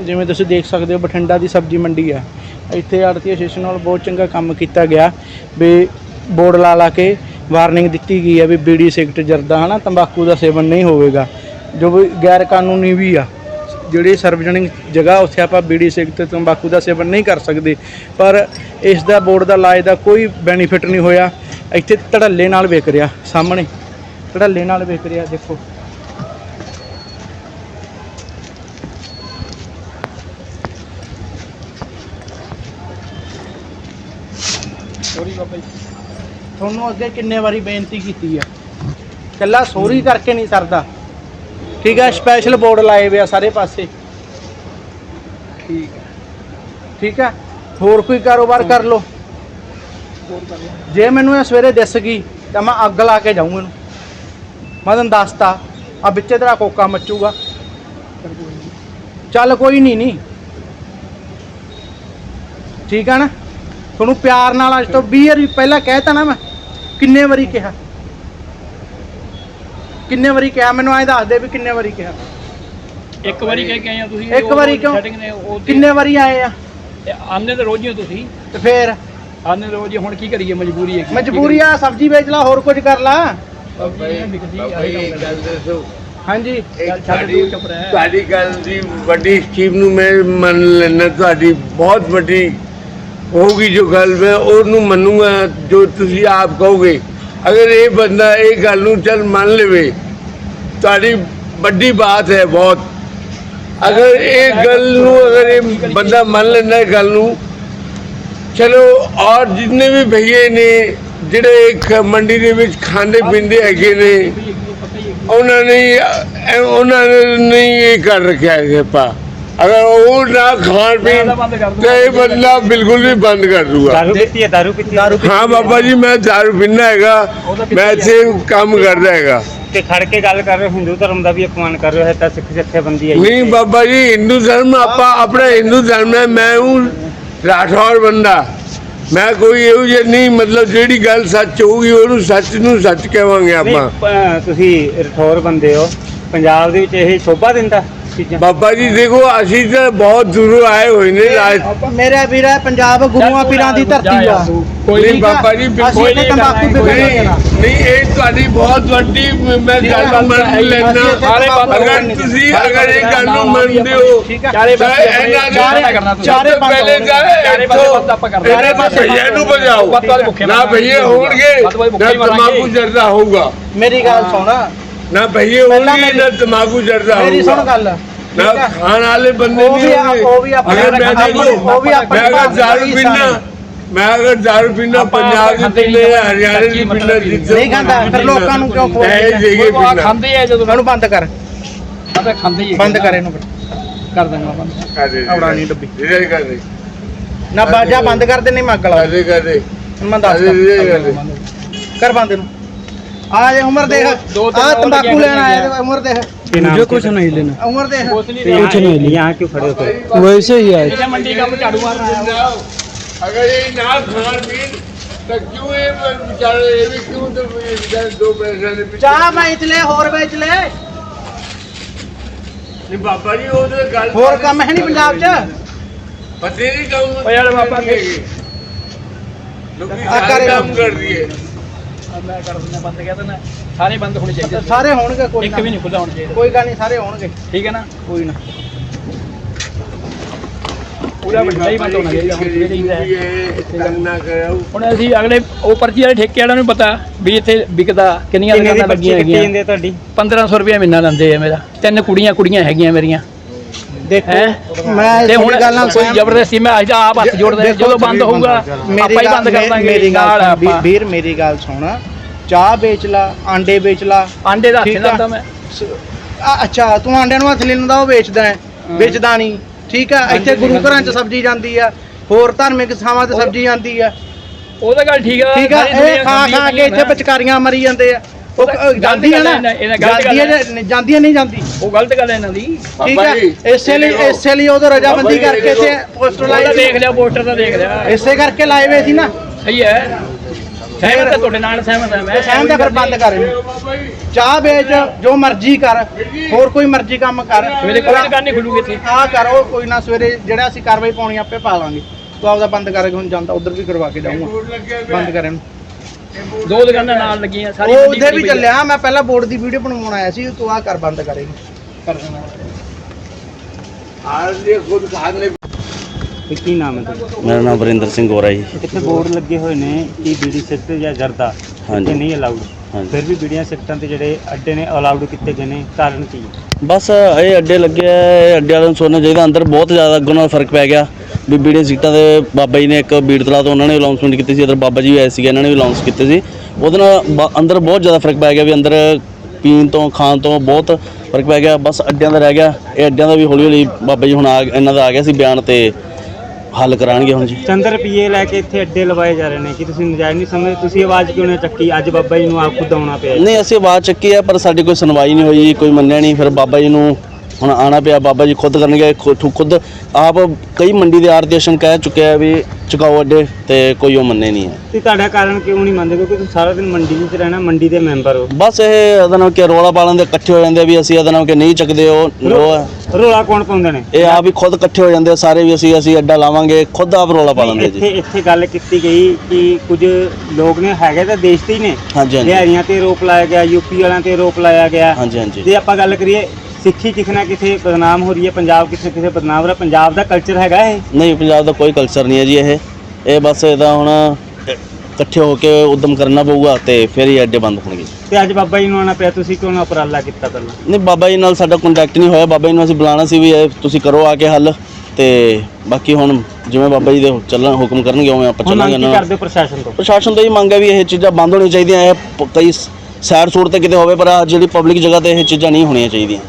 ਜਿਵੇਂ ਤੁਸੀਂ ਦੇਖ ਸਕਦੇ ਹੋ, ਬਠਿੰਡਾ ਦੀ ਸਬਜ਼ੀ ਮੰਡੀ ਆ ਇੱਥੇ ਆੜਤੀ ਐਸੋਸੀਏਸ਼ਨ ਨਾਲ ਬਹੁਤ ਚੰਗਾ ਕੰਮ ਕੀਤਾ ਗਿਆ ਵੀ ਬੋਰਡ ਲਾ ਲਾ ਕੇ ਵਾਰਨਿੰਗ ਦਿੱਤੀ ਗਈ ਹੈ ਵੀ ਬੀੜੀ ਸਿਗਰਟ ਜਰਦਾ, ਹਨਾ, ਤੰਬਾਕੂ ਦਾ ਸੇਵਨ ਨਹੀਂ ਹੋਵੇਗਾ। ਜੋ ਵੀ ਗੈਰ ਕਾਨੂੰਨੀ ਵੀ ਆ, ਜਿਹੜੀ ਸਰਵਜਨਿਕ ਜਗ੍ਹਾ ਉੱਥੇ ਆਪਾਂ ਬੀੜੀ ਸਿਗਰਟ, ਤੰਬਾਕੂ ਦਾ ਸੇਵਨ ਨਹੀਂ ਕਰ ਸਕਦੇ। ਪਰ ਇਸ ਦਾ ਬੋਰਡ ਦਾ ਲਾਜ ਦਾ ਕੋਈ ਬੈਨੀਫਿਟ ਨਹੀਂ ਹੋਇਆ। ਇੱਥੇ ਧੜੱਲੇ ਨਾਲ ਵਿਕ ਰਿਹਾ, ਸਾਹਮਣੇ ਧੜੱਲੇ ਨਾਲ ਵਿਕ ਰਿਹਾ, ਦੇਖੋ। ਸੋਰੀ ਬਾਬਾ ਜੀ। ਤੁਹਾਨੂੰ ਅੱਗੇ ਕਿੰਨੇ ਵਾਰੀ ਬੇਨਤੀ ਕੀਤੀ ਆ। ਕੱਲਾ ਸੋਰੀ ਕਰਕੇ ਨਹੀਂ ਸਰਦਾ। ਠੀਕ ਹੈ ਸਪੈਸ਼ਲ ਬੋਰਡ ਲਾਏ ਹੋਏ ਆ ਸਾਰੇ ਪਾਸੇ। ਠੀਕ ਹੈ ਠੀਕ ਹੈ ਹੋਰ ਕੋਈ ਕਾਰੋਬਾਰ ਕਰ ਲਓ। ਜੇ ਮੈਨੂੰ ਇਹ ਸਵੇਰੇ ਦਿਸ ਗਈ, ਤਾਂ ਮੈਂ ਅੱਗ ਲਾ ਕੇ ਜਾਊਂ ਇਹਨੂੰ। ਮੈਂ ਤੁਹਾਨੂੰ ਦੱਸਤਾ, ਆ ਵਿੱਚੇ ਤੇਰਾ ਕੋਕਾ ਮੱਚੂਗਾ। ਚੱਲ ਕੋਈ ਨਹੀਂ ਨਹੀਂ ਠੀਕ ਆ ਨਾ? ਤੁਹਾਨੂੰ ਪਿਆਰ ਨਾਲ ਅੱਜ ਤੋਂ 20 ਵਾਰੀ ਪਹਿਲਾਂ ਕਹਿਤਾ ਨਾ ਮੈਂ। ਕਿੰਨੇ ਵਾਰੀ ਕਿਹਾ? ਕਿੰਨੇ ਵਾਰੀ ਕਿਹਾ? ਮੈਨੂੰ ਐਂ ਦੱਸ ਦੇ ਵੀ ਕਿੰਨੇ ਵਾਰੀ ਕਿਹਾ। ਇੱਕ ਵਾਰੀ ਕਹਿ ਕੇ ਆਏ ਆ ਤੁਸੀਂ ਇੱਕ ਵਾਰੀ ਕਿਉਂ? ਕਿੰਨੇ ਵਾਰੀ ਆਏ ਆ? ਆਨੇ ਤਾਂ ਰੋਜ਼ ਹੀ ਹੋ ਤੁਸੀਂ। ਤੇ ਫੇਰ? ਆਨੇ ਰੋਜ਼ ਹੀ, ਹੁਣ ਕੀ ਕਰੀਏ ਮਜਬੂਰੀ ਹੈ ਮਜਬੂਰੀ ਆ ਸਬਜ਼ੀ ਵੇਚ ਲਾ ਹੋਰ ਕੁਝ ਕਰ ਲਾ। ਹਾਂਜੀ। ਤੁਹਾਡੀ ਗੱਲ ਦੀ ਵੱਡੀ ਸਕੀਮ ਨੂੰ ਮੈਂ ਮੰਨ ਲੈਣਾ ਤੁਹਾਡੀ ਬਹੁਤ ਵੱਡੀ ਹੋਊਗੀ ਜੋ ਗੱਲ ਮੈਂ ਉਹਨੂੰ ਮੰਨੂਗਾ, ਜੋ ਤੁਸੀਂ ਆਪ ਕਹੋਗੇ। ਅਗਰ ਇਹ ਬੰਦਾ ਇਹ ਗੱਲ ਨੂੰ ਚੱਲ ਮੰਨ ਲਵੇ, ਤੁਹਾਡੀ ਵੱਡੀ ਬਾਤ ਹੈ ਬਹੁਤ। ਅਗਰ ਇਹ ਗੱਲ ਨੂੰ ਅਗਰ ਇਹ ਬੰਦਾ ਮੰਨ ਲੈਂਦਾ ਇਹ ਗੱਲ ਨੂੰ, ਚਲੋ ਔਰ ਜਿੰਨੇ ਵੀ ਭਈਏ ਨੇ, ਜਿਹੜੇ ਇੱਕ ਮੰਡੀ ਦੇ ਵਿੱਚ ਖਾਂਦੇ ਪੀਂਦੇ ਹੈਗੇ ਨੇ, ਉਹਨਾਂ ਨੇ ਉਹਨਾਂ ਨੇ ਨਹੀਂ ਇਹ ਕਰ ਰੱਖਿਆ ਹੈ ਪਾ ਅਗਰ ਉਹ ਨਾ ਖਾਣ ਪੀਣ ਤੇ ਇਹ ਬੰਦਾ ਬਿਲਕੁਲ ਵੀ ਬੰਦ ਕਰ ਦੂਗਾ। ਦਾਰੂ ਪੀਤੀ ਹੈ ਦਾਰੂ ਪੀਤੀ ਦਾਰੂ ਹਾਂ ਬਾਬਾ ਜੀ ਮੈਂ ਦਾਰੂ ਪੀਂਦਾ ਹੈਗਾ। ਮੈਂ ਇੱਥੇ ਕੰਮ ਕਰਦਾ ਹੈਗਾ। ਤੇ ਖੜ ਕੇ ਗੱਲ ਕਰ ਰਹੇ ਹੋ ਹਿੰਦੂ ਧਰਮ ਦਾ ਵੀ ਅਪਮਾਨ ਕਰ ਰਹੇ ਹੋ ਹੈ ਤਾਂ ਸਿੱਖ ਜਥੇਬੰਦੀ ਹੈ ਨਹੀਂ ਬਾਬਾ ਜੀ ਹਿੰਦੂ ਧਰਮ ਆਪਾਂ ਆਪਣਾ ਹਿੰਦੂ ਧਰਮ ਹੈ ਮੈਂ ਹੂੰ ਰਾਠੌਰ ਬੰਦਾ। ਮੈਂ ਕੋਈ ਇਹੋ ਜਿਹੀ ਨਹੀਂ ਮਤਲਬ ਜਿਹੜੀ ਗੱਲ ਸੱਚ ਹੋਊਗੀ ਉਹਨੂੰ ਸੱਚ ਨੂੰ ਸੱਚ ਕਹਾਂਗੇ ਆਪਾਂ। ਪ- ਤੁਸੀਂ ਰਠੌਰ ਬੰਦੇ ਹੋ ਪੰਜਾਬ ਦੇ ਵਿੱਚ ਇਹ ਸ਼ੋਭਾ ਦਿੰਦਾ। ਚੀਜ਼ਾਂ। ਬਾਬਾ ਜੀ ਦੇਖੋ ਅਸੀਂ ਤਾਂ ਬਹੁਤ ਦੂਰੋਂ ਆਏ ਹੋਏ ਨੇ ਰਾਜ ਮੇਰੇ ਵੀਰਾ ਪੰਜਾਬ ਗੁਰੂਆਂ ਪੀਰਾਂ ਦੀ ਧਰਤੀ ਆ। ਕੋਈ ਨਹੀਂ? ਬਾਬਾ ਜੀ ਬਿਲਕੁਲ ਇੱਥੇ ਤੰਬਾਕੂ ਨਹੀਂ। ਨਹੀਂ ਇਹ ਤੁਹਾਡੀ ਬਹੁਤ ਵੱਡੀ ਮੈਂ ਗੱਲ ਮੰਨ ਲੈਣਾ ਅਗਰ ਤੁਸੀਂ ਅਗਰ ਇਹ ਗੱਲ ਨੂੰ ਮੰਨਦੇ ਹੋ ਚਾਰੇ ਪਾਸੇ ਇਹਨਾਂ ਚਾਰੇ ਪਹਿਲੇ ਚਾਰੇ ਪਾਸੇ ਬੰਦ ਆਪਾਂ ਕਰਨਾ। ਚਾਰੇ ਪਾਸੇ ਭਈਆ ਨੂੰ ਬਜਾਓ ਨਾ। ਭਈਏ ਹੋਣਗੇ ਵੱਧ ਤੋਂ ਵੱਧ ਭੁੱਖੇ ਨਾ ਹੀ ਮਰਾਂਗੇ। ਤਮਾਕੂ ਜਰਦਾ ਹੋਊਗਾ। ਮੇਰੀ ਗੱਲ ਸੁਣ। ਨਾ ਭਈਏ ਪਹਿਲਾਂ ਹੋਣਗੇ ਮੇਰੀ- ਨਾ ਤਮਾਕੂ ਜਰਦਾ ਮੇਰੀ ਸੁਣ ਗੱਲ। ਨਾ ਠੀਕ? ਖਾਣ ਵਾਲੇ ਬੰਦੇ ਉਹ ਨਹੀਂ ਵੀ ਆ- ਉਹ ਵੀ ਆਪਣੇ ਅਗਰ ਮੈਂ ਦੇਖੋ ਉਹ ਵੀ ਆਪਣੇ ਮੈਂ ਅਗਰ ਭਾਰਤ ਦਾਰੂ ਪੀਣਾ ਮੈਂ ਅਗਰ ਦਾਰੂ ਪੀਣਾ ਆਪਾਂ ਪੰਜਾਬ ਦੇ ਖਾਂਦੇ ਹੀ ਪੀਣੇ ਨਹੀਂ, ਹਰਿਆਣੇ ਦੇ ਪੀਣਾ ਨਹੀਂ ਜਿੱਥੇ ਖਾਂਦਾ ਫਿਰ ਲੋਕਾਂ ਨੂੰ ਕਿਉਂ ਖੋਲ ਇਹ ਜੇ ਉਹ ਆ ਪੀਣਾ ਖਾਂਦੇ ਆ ਜਦੋਂ। ਇਹਨੂੰ ਬੰਦ ਕਰ। ਆ ਤਾਂ ਖਾਂਦੇ ਹੀ ਆ। ਬੰਦ ਕਰ ਇਹਨੂੰ। ਕਰ ਦਾਂਗਾ ਬੰਦ। ਕਰਦੇ ਔੜਾ ਨਹੀਂ ਡੱਬੀ। ਜਿਹੜੇ ਕਰਦੇ ਨਾ ਬਾਜਾ ਬੰਦ ਕਰ ਦੇ ਨਹੀਂ ਮੱਗ ਲਾ ਕਰਦੇ ਕਰਦੇ ਮੈਂ ਦੱਸ ਕਰ ਬੰਦ ਇਹਨੂੰ। ਆ ਜੇ ਉਮਰ ਦੇਖ ਦੋ ਤਿੰਨ ਆ ਹੋਰ ਤੰਬਾਕੂ ਲੱਗੀਆਂ ਲੈਣ ਆਇਆ ਤੇ ਉਮਰ ਦੇਖ मुझे कुछ नहीं लेना उम्र देख ਕੁਛ ਨਹੀਂ कुछ ਰਿਹਾ नहीं यहाँ क्यों खड़े हो फिर वैसे ही आए ਇਹਨੇ ਮੰਡੀ ਕੰਮ ਝਾੜੂ ਮਾਰਨ ਆਇਆ ਅਗਰ ਇਹ ਨਾ ਖਾਣ ਪੀਣ ਤਾਂ ਕਿਉਂ ਇਹ ਵਿਚਾਰੇ ਇਹ ਵੀ ਕਿਉਂ ਤੇ ਵਿਚਾਰੇ ਦੋ ਪੈਸੇ ਦੇ ਪਿੱਛੇ ਚਾਹ ਵੇਚ ਲੈ ਹੋਰ ਵੇਚ ਲੈ ਨਹੀਂ ਬਾਬਾ ਜੀ ਉਹ ਤੇ ਗੱਲ ਹੋਰ ਕੰਮ ਹੈ ਨਹੀਂ ਪੰਜਾਬ 'ਚ ਪਤੇ ਨਹੀਂ ਕੰਮ ਓ ਯਾਰ ਬਾਬਾ ਹੈਗੇ। ਲੋਕੀ ਆ ਸਾਰੇ ਕਰੇ ਕੰਮ ਕਰ ਰਹੀ ਹੈ ਆ ਮੈਂ ਕਰ ਦਿੰਦਾ ਬੰਦ ਕਹਿ ਦਿੰਦਾ। ਸਾਰੇ ਬੰਦ ਹੋਣੇ ਚਾਹੀਦੇ ਸਾਰੇ ਹੋਣਗੇ ਕੋਈ ਇੱਕ ਨਾ। ਵੀ ਨਹੀਂ ਖੁੱਲਾ ਹੋਣਾ ਚਾਹੀਦਾ। ਕੋਈ ਗੱਲ ਨਹੀਂ ਸਾਰੇ ਹੋਣਗੇ। ਠੀਕ ਹੈ ਨਾ? ਕੋਈ ਨਾ। ਪੂਰਾ ਵੱਡਾ ਹੀ ਬੰਦ ਹੋਣਾ ਚਾਹੀਦਾ ਹੁਣ ਸਵੇਰੇ ਹੀ। ਹੈ ਇਹ ਕਰਨਾ ਕਰਾਉ ਹੁਣ ਅਸੀਂ ਅਗਲੇ ਉਹ ਪਰਚੀ ਵਾਲੇ ਠੇਕੇ ਵਾਲਿਆਂ ਨੂੰ ਪਤਾ ਵੀ ਇੱਥੇ ਵਿਕਦਾ ਕਿੰਨੀਆਂ ਕਿੰਨੇ ਦੀ ਦੁਕਾਨਾਂ ਪਰਚੀ ਲੱਗੀਆਂ ਕੱਟੀ ਹੈਗੀਆਂ। ਜਾਂਦੀ ਹੈ ਤੁਹਾਡੀ 1500 ਰੁਪਏ ਮਹੀਨਾ ਲੈਂਦੇ ਆ ਮੇਰਾ। ਤਿੰਨ ਕੁੜੀਆਂ ਕੁੜੀਆਂ ਹੈਗੀਆਂ ਮੇਰੀਆਂ। ਦੇਖੋ ਹੈਂ? ਮੈਂ ਤੇ ਇਸ ਹੁਣ ਗੱਲ ਨਾਲ ਕੋਈ ਜ਼ਬਰਦਸਤੀ ਮੈਂ ਅੱਜ ਆਪ ਹੱਥ ਜੋੜਦਾ ਦੇਖੋ, ਜਦੋਂ ਬੰਦ ਹੋਊਗਾ ਮੇਰੀ ਆਪਾਂ ਹੀ ਗੱਲ- ਬੰਦ ਕਰ ਦਾਂਗੇ ਮੇਰੀ ਗੱਲ ਨਾਲ ਸੁਣ, ਆਪਾਂ। ਵੀ- ਵੀਰ ਮੇਰੀ ਗੱਲ ਸੁਣ। ਚਾਹ ਵੇਚ ਲਾ ਆਂਡੇ ਵੇਚ ਲਾ। ਆਂਡੇ ਦਾ ਹੱਥ ਠੀਕ ਆ। ਲਾਉਂਦਾ ਮੈਂ ਆ, ਅੱਛਾ ਤੂੰ ਆਂਡਿਆਂ ਨੂੰ ਹੱਥ ਲੈਂਦਾ ਉਹ ਵੇਚਦਾ ਹੈ। ਵੇਚਦਾ ਨਹੀਂ ਠੀਕ ਆ? ਇੱਥੇ ਗੁਰੂ ਘਰਾਂ 'ਚ ਸਬਜ਼ੀ ਜਾਂਦੀ ਆ। ਹੋਰ ਧਾਰਮਿਕ ਥਾਵਾਂ ਤੇ ਸਬਜ਼ੀ ਜਾਂਦੀ ਆ। ਉਹ ਤਾਂ ਗੱਲ ਠੀਕ ਆ ਠੀਕ ਆ? ਸਾਰੀ ਦੁਨੀਆ ਇਹ ਖਾ ਖਾਂਦੀ ਖਾ ਕੇ ਇੱਥੇ ਨਾ। ਵਿਚਕਾਰੀਆਂ ਮਰੀ ਜਾਂਦੇ ਆ। ਉਹ ਉਹ ਤਾਂ ਅ, ਜਾਂਦੀ ਆ ਨਾ। ਗਲਤ ਗੱਲ ਹੈ, ਇਹ ਤਾਂ ਗਲਤ ਜਾਂਦੀ ਆ ਗੱਲ ਜਾਂ- ਜਾਂਦੀ ਆ ਨਹੀਂ ਜਾਂਦੀ। ਉਹ ਗਲਤ ਗੱਲ ਹੈ ਇਹਨਾਂ ਦੀ। ਠੀਕ ਬਾਬਾ ਆ ਜੀ, ਇਸੇ ਲਈ ਦੇਖੋ। ਇਸੇ ਲਈ ਉਹਦਾ ਰਜਾਬੰਦੀ ਬਾਬਾ ਜੀ, ਕਰਕੇ ਤੇ ਦੇਖੋ। ਪੋਸਟਰ ਉਹ ਤਾਂ ਲਾਏ ਦੇਖ ਲਿਆ ਪੋਸਟਰ ਤਾਂ ਦੇਖ ਲਿਆ। ਇਸੇ ਕਰਕੇ ਲਾਏ ਹੋਏ ਸੀ ਨਾ। ਸਹੀ ਹੈ। ਸਹਿਮਤ ਹੈ ਤੁਹਾਡੇ ਨਾਲ ਸਹਿਮਤ ਹੈ ਮੈਂ ਸਹਿਮ ਦਾ ਫਿਰ ਬੰਦ ਕਰ ਇਹਨੂੰ। ਚਾਹ ਵੇਚ ਜੋ ਮਰਜ਼ੀ ਕਰ ਹੋਰ ਕੋਈ ਮਰਜ਼ੀ ਕੰਮ ਕਰ। ਸਵੇਰੇ ਕੋਈ ਦੁਕਾਨ ਨਹੀਂ ਖੁੱਲੂਗੀ ਇੱਥੇ। ਆ ਕਰੋ ਕੋਈ ਨਾ ਸਵੇਰੇ ਜਿਹੜਾ ਅਸੀਂ ਕਾਰਵਾਈ ਪਾਉਣੀ ਆਪੇ ਪਾ ਲਾਂਗੇ। ਤੂੰ ਆਪਦਾ ਬੰਦ ਕਰਕੇ ਹੁਣ ਜਾਂਦਾ ਉਧਰ ਵੀ ਕਰਵਾ ਕੇ ਜਾਊਂਗਾ। ਬੰਦ ਕਰ ਇਹਨੂੰ। ਦੋ ਦੁਕਾਨਾਂ ਨਾਲ ਲੱਗੀਆਂ ਸਾਰੀ ਉਹ ਉਧਰ ਵੀ ਚੱਲਿਆ ਮੈਂ ਪਹਿਲਾਂ ਬੋਰਡ ਦੀ ਵੀਡੀਓ ਬਣਵਾਉਣ ਆਇਆ ਸੀ ਤੂੰ ਆ ਕਰ ਬੰਦ ਕਰੇ ਕਰ ਦੇਣਾ। ਆਰ ਦੇ ਖੁਦ ਖਾਨ ਨੇ। ਕੀ ਨਾਮ ਹੈ ਮੇਰਾ ਨਾਮ ਵਰਿੰਦਰ ਸਿੰਘ ਗੋਰਾ ਜੀ। ਇੱਥੇ ਬੋਰਡ ਲੱਗੇ ਨਹੀਂ ਅਲਾਉਡ ਫਿਰ ਵੀ ਬੀੜੀਆਂ ਸਿੱਟਾਂ ਤੇ ਜਿਹੜੇ ਅੱਡੇ ਨੇ ਅਲਾਉਡ ਕੀਤੇ ਗਏ ਨੇ ਕਾਰਨ ਕੀ ਬਸ ਇਹ ਅੱਡੇ ਲੱਗੇ ਇਹ ਅੱਡਿਆਂ ਨੂੰ ਸੋਚਣਾ ਚਾਹੀਦਾ ਅੰਦਰ ਬਹੁਤ ਜ਼ਿਆਦਾ ਅੱਗੋਂ ਫ਼ਰਕ ਪੈ ਗਿਆ। ਵੀ ਬੀੜੀਆਂ ਸੀਟਾਂ ਦੇ ਬਾਬਾ ਜੀ ਨੇ ਇੱਕ ਬੀੜ ਤਲਾ ਤੋਂ ਉਹਨਾਂ ਨੇ ਅਨਾਉਂਸਮੈਂਟ ਕੀਤੀ ਸੀ ਇਧਰ ਬਾਬਾ ਜੀ ਵੀ ਆਏ ਸੀਗੇ ਇਹਨਾਂ ਨੇ ਵੀ ਅਨਾਉਂਸ ਕੀਤੇ ਸੀ। ਉਹਦੇ ਨਾਲ ਬ- ਅੰਦਰ ਬਹੁਤ ਜ਼ਿਆਦਾ ਫ਼ਰਕ ਪੈ ਗਿਆ ਵੀ ਅੰਦਰ ਪੀਣ ਤੋਂ ਖਾਣ ਤੋਂ ਬਹੁਤ ਫ਼ਰਕ ਪੈ ਗਿਆ ਬਸ ਅੱਡਿਆਂ ਦਾ ਰਹਿ ਗਿਆ। ਇਹ ਅੱਡਿਆਂ ਦਾ ਵੀ ਹੌਲੀ ਹੌਲੀ ਬਾਬਾ ਜੀ ਹੁਣ ਆ ਇਹਨਾਂ ਦਾ ਆ ਗਿਆ ਸੀ ਬਿਆਨ ਤੇ ਹੱਲ ਕਰਾਣਗੇ ਹੁਣ ਜੀ। ਚੰਦ ਰੁਪਏ ਲੈ ਕੇ ਇੱਥੇ ਅੱਡੇ ਲਵਾਏ ਜਾ ਰਹੇ ਨੇ ਕਿ ਤੁਸੀਂ ਨਜਾਇਜ਼ ਨਹੀਂ ਸਮਝਦੇ? ਤੁਸੀਂ ਆਵਾਜ਼ ਕਿਉਂ ਨਹੀਂ ਚੱਕੀ? ਅੱਜ ਬਾਬਾ ਜੀ ਨੂੰ ਆਪ ਖੁਦ ਆਉਣਾ ਪਿਆ। ਨਹੀਂ ਅਸੀਂ ਆਵਾਜ਼ ਚੱਕੀ ਆ ਪਰ ਸਾਡੀ ਕੋਈ ਸੁਣਵਾਈ ਨਹੀਂ ਹੋਈ ਕੋਈ ਮੰਨਿਆ ਨਹੀਂ। ਫਿਰ ਬਾਬਾ ਜੀ ਨੂੰ ਹੁਣ ਆਣਾ ਪਿਆ ਬਾਬਾ ਜੀ ਖੁਦ ਕਰਨਗੇ ਖੁਦ ਖੁਦ ਆਪ ਕਈ ਮੰਡੀ ਦੇ ਆਰਤੀਸ਼ਨ ਕਹਿ ਚੁੱਕੇ ਆ ਵੀ ਚੁਕਾਓ ਅੱਡੇ ਤੇ ਕੋਈ ਉਹ ਮੰਨੇ ਨਹੀਂ ਹੈ। ਤੇ ਤੁਹਾਡਾ ਕਾਰਨ ਕਿਉਂ ਨਹੀਂ ਮੰਨਦੇ? ਕਿਉਂਕਿ ਤੁਸੀਂ ਸਾਰਾ ਦਿਨ ਮੰਡੀ ਵਿੱਚ ਰਹਿਣਾ ਮੰਡੀ ਦੇ ਮੈਂਬਰ ਹੋ। ਬਸ ਇਹ ਇਹਦਾ ਨਾਲ ਕਿ ਰੋਲਾ ਪਾਲਣ ਦੇ ਇਕੱਠੇ ਹੋ ਜਾਂਦੇ ਆ ਵੀ ਅਸੀਂ ਇਹਦਾ ਨਾਲ ਕਿ ਨਹੀਂ ਚੱਕਦੇ ਉਹ ਉਹ ਹੈ। ਰੋਲਾ ਕੌਣ ਪਾਉਂਦੇ ਨੇ? ਇਹ ਆਪ ਹੀ ਖੁਦ ਇਕੱਠੇ ਹੋ ਜਾਂਦੇ ਆ ਸਾਰੇ ਵੀ ਅਸੀਂ ਅਸੀਂ ਅੱਡਾ ਲਾਵਾਂਗੇ ਖੁਦ ਆਪ ਰੋਲਾ ਪਾ ਲੈਂਦੇ ਇੱਥੇ ਜੀ। ਇੱਥੇ ਗੱਲ ਕੀਤੀ ਗਈ ਕਿ ਕੁਝ ਲੋਕ ਨੇ ਹੈਗੇ ਤਾਂ ਦੇਸ਼ ਦੇ ਹੀ ਨੇ। ਹਾਂਜੀ ਹਾਂਜੀ। ਬਿਹਾਰੀਆਂ ਤੇ ਰੋਪ ਲਾਇਆ ਗਿਆ ਯੂਪੀ ਵਾਲਿਆਂ ਤੇ ਰੋਪ ਲਾਇਆ ਗਿਆ। ਹਾਂਜੀ ਹਾਂਜੀ। ਜੇ ਆਪਾਂ ਗੱਲ ਕਰੀਏ ਸਿੱਖੀ ਕਿਥੇ ਨਾ ਕਿਥੇ ਬਦਨਾਮ ਹੋ ਰਹੀ ਹੈ ਪੰਜਾਬ ਕਿਥੇ ਕਿਥੇ ਬਦਨਾਮ ਹੋ ਰਿਹਾ ਪੰਜਾਬ ਦਾ ਕਲਚਰ ਹੈਗਾ ਇਹ? ਨਹੀਂ ਪੰਜਾਬ ਦਾ ਕੋਈ ਕਲਚਰ ਨਹੀਂ ਹੈ ਜੀ ਇਹ। ਇਹ ਬਸ ਇਹਦਾ ਹੁਣ ਇਕੱਠੇ ਹੋ ਕੇ ਉਦਮ ਕਰਨਾ ਪਊਗਾ ਤੇ ਫਿਰ ਹੀ ਅੱਡੇ ਬੰਦ ਹੋਣਗੇ। ਤੇ ਅੱਜ ਬਾਬਾ ਜੀ ਨੂੰ ਆਉਣਾ ਪਿਆ ਤੁਸੀਂ ਕਿਉਂ ਨਾ ਉਪਰਾਲਾ ਕੀਤਾ ਪਹਿਲਾਂ? ਨਹੀਂ ਬਾਬਾ ਜੀ ਨਾਲ ਸਾਡਾ ਕੰਟੈਕਟ ਨਹੀਂ ਹੋਇਆ। ਬਾਬਾ ਜੀ ਨੂੰ ਅਸੀਂ ਬੁਲਾਣਾ ਸੀ ਵੀ ਇਹ ਤੁਸੀਂ ਕਰੋ ਆ ਕੇ ਹੱਲ ਤੇ ਬਾਕੀ ਹੁਣ ਜਿਵੇਂ ਬਾਬਾ ਜੀ ਦੇ ਚੱਲਣ ਹੁਕਮ ਕਰਨਗੇ ਉਵੇਂ ਆਪਾਂ ਹੁਣ ਚੱਲਾਂਗੇ ਕੀ ਨਾ। ਕਰਦੇ ਹੋ ਪ੍ਰਸ਼ਾਸਨ ਤੋਂ? ਪ੍ਰਸ਼ਾਸਨ ਤੋਂ ਹੀ ਮੰਗ ਹੈ ਵੀ ਇਹ ਚੀਜ਼ਾਂ ਬੰਦ ਹੋਣੀਆਂ ਚਾਹੀਦੀਆਂ। ਇਹ ਪ- ਕਈ ਸਾਈਡ ਸੂਟ ਤੇ ਕਿਤੇ ਹੋਵੇ ਪਰ ਆਹ ਜਿਹੜੀ ਪਬਲਿਕ ਜਗ੍ਹਾ ਤੇ ਇਹ ਚੀਜ਼ਾਂ ਨਹੀਂ ਹੋਣੀਆਂ ਚਾਹੀਦੀਆਂ।